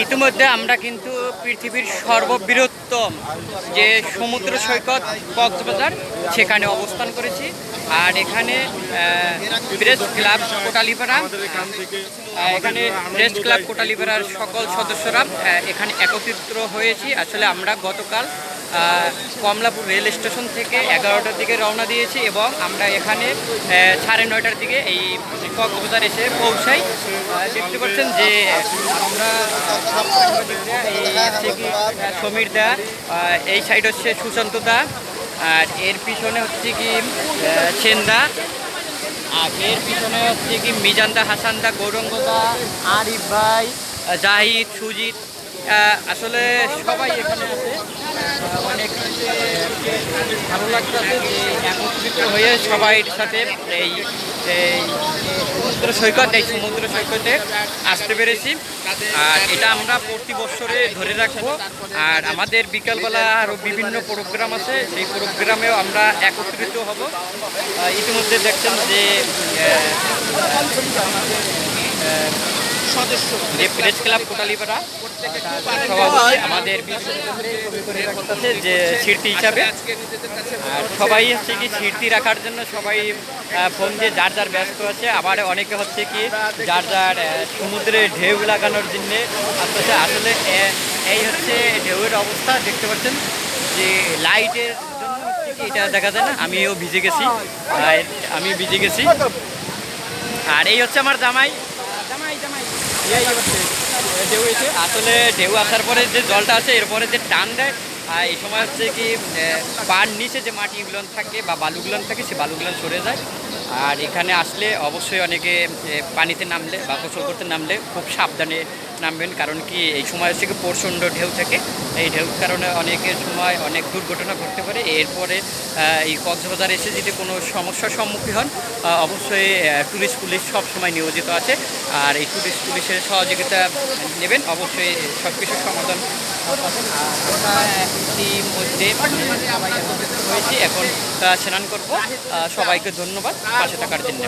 ইতিমধ্যে আমরা কিন্তু পৃথিবীর সর্ববৃহত্তম যে সমুদ্র সৈকত কক্সবাজার সেখানে অবস্থান করেছি। আর এখানে প্রেস ক্লাব কোটালিপাড়া এখানে প্রেস ক্লাব কোটালিপাড়ার সকল সদস্যরা এখানে একত্রিত হয়েছি। আসলে আমরা গতকাল কমলাপুর রেল স্টেশন থেকে এগারোটার দিকে রওনা দিয়েছি এবং আমরা এখানে সাড়ে নয়টার দিকে এই কক্সবাজার এসে পৌঁছাই। দেখতে পাচ্ছেন যে আমরা এই সমীর দা এই সাইড হচ্ছে সুশান্ত দা আর এর পিছনে হচ্ছে কি সেনদা আর এর পিছনে হচ্ছে কি মিজান্দা, হাসানদা, গৌরঙ্গদা, আরিফ ভাই, জাহিদ, সুজিত আসলে সবাই এখানে আছে। অনেক ভালো লাগতেছে যে একত্রিত হয়ে সবাই সাথে এই সমুদ্র সৈকত, এই সমুদ্র সৈকতে আসতে পেরেছি। আর এটা আমরা প্রতি বছরে ধরে রাখব। আর আমাদের বিকালবেলা আরও বিভিন্ন প্রোগ্রাম আছে। সেই প্রোগ্রামেও আমরা একত্রিত হব। ইতিমধ্যে দেখছেন যে সদস্য। যে প্রেস ক্লাব কোটালিপাড়া সভাপতি আমাদের যে স্মৃতি হিসাবে। আর সবাই হচ্ছে কি স্মৃতি রাখার জন্য সবাই ফোন দিয়ে যার যার ব্যস্ত আছে। আবার অনেকে হচ্ছে কি যার যার সমুদ্রে ঢেউ লাগানোর জন্য আসতেছে। আসলে এই হচ্ছে ঢেউয়ের অবস্থা। দেখতে পাচ্ছেন যে লাইটের জন্য এটা দেখা যায় না। আমিও ভিজে গেছি। আমি ভিজে গেছি। আর এই হচ্ছে আমার জামাই। ঢেউ আসলে ঢেউ আসার পরে যে জলটা আছে এরপরে যে টান দেয় এই সময় হচ্ছে কি পার নিচে যে মাটিগুলো থাকে বা বালুগুলো থাকে, সে বালুগুলো সরে যায়। আর এখানে আসলে অবশ্যই অনেকে পানিতে নামলে বা গোসল করতে নামলে খুব সাবধানে নামবেন। কারণ কি, এই সময় হচ্ছে কি প্রচণ্ড ঢেউ থাকে। এই ঢেউর কারণে অনেকের সময় অনেক দুর্ঘটনা ঘটতে পারে। এরপরে এই কক্সবাজার এসে যদি কোনো সমস্যার সম্মুখীন হন অবশ্যই ট্যুরিস্ট পুলিশ সব সময় নিয়োজিত আছে। আর এই ট্যুরিস্ট পুলিশের সহযোগিতা নেবেন। অবশ্যই সব কিছুর সমাধান। আর ইতিমধ্যে হয়েছি। এখন স্নান করব। সবাইকে ধন্যবাদ। পাশে থাকার জন্য।